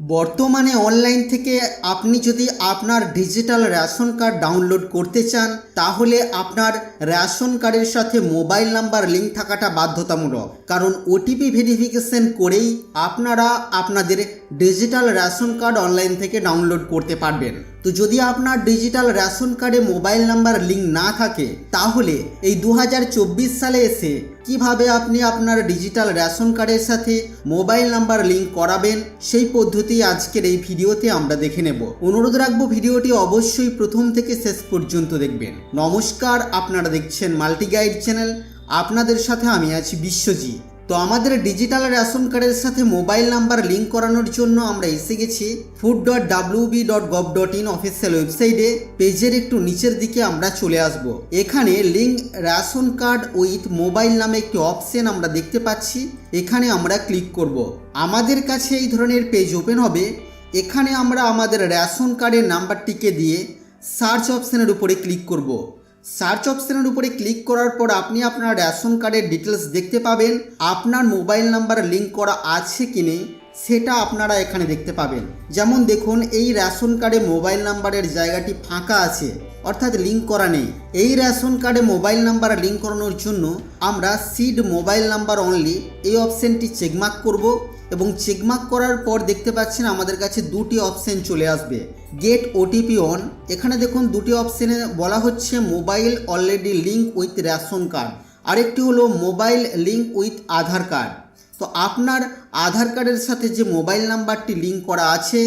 বর্তমানে অনলাইন থেকে আপনি যদি আপনার ডিজিটাল রেশন কার্ড ডাউনলোড করতে চান, তাহলে আপনার রেশন কার্ডের সাথে মোবাইল নাম্বার লিঙ্ক থাকাটা বাধ্যতামূলক। কারণ ওটিপি ভেরিফিকেশন করেই আপনারা আপনাদের ডিজিটাল রেশন কার্ড অনলাইন থেকে ডাউনলোড করতে পারবেন। তো যদি আপনার ডিজিটাল রেশন কার্ডে মোবাইল নাম্বার লিঙ্ক না থাকে, তাহলে এই দু হাজার চব্বিশ সালে এসে কীভাবে আপনি আপনার ডিজিটাল রেশন কার্ডের সাথে মোবাইল নাম্বার লিঙ্ক করাবেন, সেই পদ্ধতি আজকের এই ভিডিওতে আমরা দেখে নেব। অনুরোধ রাখব ভিডিওটি অবশ্যই প্রথম থেকে শেষ পর্যন্ত দেখবেন। নমস্কার, আপনারা দেখছেন মাল্টি গাইড চ্যানেল। আপনাদের সাথে আমি আছি বিশ্বজিৎ। তো আমাদের ডিজিটাল রেশন কার্ডের সাথে মোবাইল নাম্বার লিঙ্ক করানোর জন্য আমরা এসে গেছি food dot W B dot gov dot in official ওয়েবসাইটে পেজের একটু নিচের দিকে আমরা চলে আসব। এখানে link ration card with mobile নামে একটি অপশন আমরা দেখতে পাচ্ছি। এখানে আমরা ক্লিক করব। আমাদের কাছে এই ধরনের পেজ ওপেন হবে। এখানে আমরা আমাদের রেশন কার্ডের নাম্বারটিকে দিয়ে সার্চ অপশনের উপরে ক্লিক করব। সার্চ অপশানের উপরে ক্লিক করার পর আপনি আপনার রেশন কার্ডের ডিটেলস দেখতে পাবেন। আপনার মোবাইল নাম্বার লিঙ্ক করা আছে কি নেই সেটা আপনারা এখানে দেখতে পাবেন। যেমন দেখুন, এই রেশন কার্ডে মোবাইল নাম্বারের জায়গাটি ফাঁকা আছে, অর্থাৎ লিঙ্ক করা নেই। এই রেশন কার্ডে মোবাইল নাম্বার লিঙ্ক করানোর জন্য আমরা সিড মোবাইল নাম্বার অনলি এই অপশানটি চেকমার্ক করব। এবং চেকমার্ক করার পর দেখতে পাচ্ছেন আমাদের কাছে দুটি অপশন চলে আসবে। গেট ওটিপি অন এখানে দেখুন দুটি অপশানে বলা হচ্ছে mobile already link with ration card আরেকটি হলো mobile link with Aadhaar card তো আপনার আধার কার্ডের সাথে যে মোবাইল নাম্বারটি লিঙ্ক করা আছে,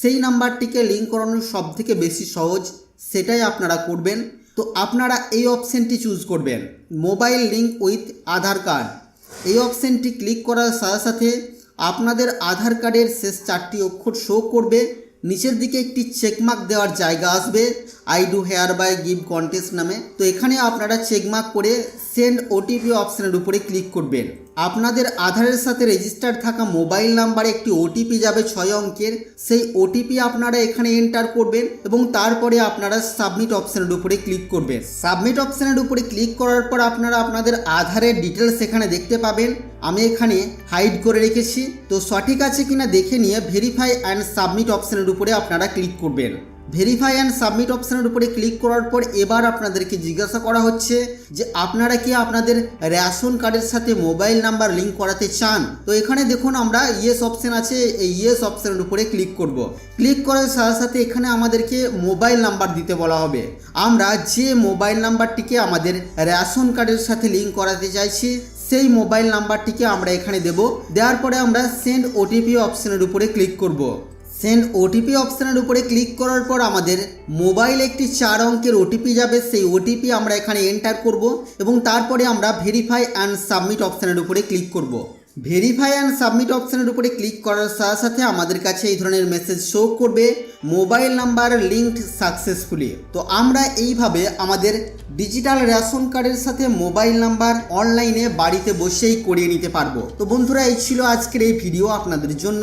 সেই নাম্বারটিকে লিঙ্ক করানো সব থেকে বেশি সহজ, সেটাই আপনারা করবেন। তো আপনারা এই অপশানটি চুজ করবেন mobile link with Aadhaar card এই অপশানটি ক্লিক করার সাথে সাথে আপনাদের আধার কার্ডের শেষ চারটি অক্ষর শো করবে। নিচের দিকে একটি চেকমার্ক দেওয়ার জায়গা আসবে। I do hereby give consent নামে। তো এখানে আপনারা চেকমার্ক করে সেন্ড ওটিপি অপশানের উপরে ক্লিক করবেন। আপনাদের আধারের সাথে রেজিস্টার থাকা মোবাইল নাম্বারে একটি ওটিপি যাবে ছয় অঙ্কের। সেই ওটিপি আপনারা এখানে এন্টার করবেন এবং তারপরে আপনারা সাবমিট অপশানের উপরে ক্লিক করবেন। সাবমিট অপশানের উপরে ক্লিক করার পর আপনারা আপনাদের আধারের ডিটেলস এখানে দেখতে পাবেন। আমি এখানে হাইড করে রেখেছি। তো সঠিক আছে কিনা দেখে নিয়ে ভেরিফাই অ্যান্ড সাবমিট অপশানের উপরে আপনারা ক্লিক করবেন। ভেরিফাই অ্যান্ড সাবমিট অপশানের উপরে ক্লিক করার পর এবার আপনাদেরকে জিজ্ঞাসা করা হচ্ছে যে আপনারা কি আপনাদের রেশন কার্ডের সাথে মোবাইল নাম্বার লিঙ্ক করাতে চান? তো এখানে দেখুন আমরা ইয়েস অপশান আছে, এই ইয়েস অপশানের উপরে ক্লিক করব। ক্লিক করার সাথে সাথে এখানে আমাদেরকে মোবাইল নাম্বার দিতে বলা হবে। আমরা যে মোবাইল নাম্বারটিকে আমাদের রেশন কার্ডের সাথে লিঙ্ক করাতে চাইছি সেই মোবাইল নাম্বারটিকে আমরা এখানে দেব। দেওয়ার পরে আমরা সেন্ড ওটিপি অপশানের উপরে ক্লিক করব। সেন্ড ওটিপি অপশানের উপরে ক্লিক করার পর আমাদের মোবাইল একটি চার অঙ্কের ওটিপি যাবে। সেই ওটিপি আমরা এখানে এন্টার করব এবং তারপরে আমরা ভেরিফাই অ্যান্ড সাবমিট অপশানের উপরে ক্লিক করব। ভেরিফাই অ্যান্ড সাবমিট অপশানের উপরে ক্লিক করার সাথে সাথে আমাদের কাছে এই ধরনের মেসেজ শো করবে মোবাইল নাম্বার লিঙ্কড সাকসেসফুলি তো আমরা এইভাবে আমাদের ডিজিটাল রেশন কার্ডের সাথে মোবাইল নাম্বার অনলাইনে বাড়িতে বসেই করিয়ে নিতে পারব। তো বন্ধুরা, এই ছিল আজকের এই ভিডিও আপনাদের জন্য।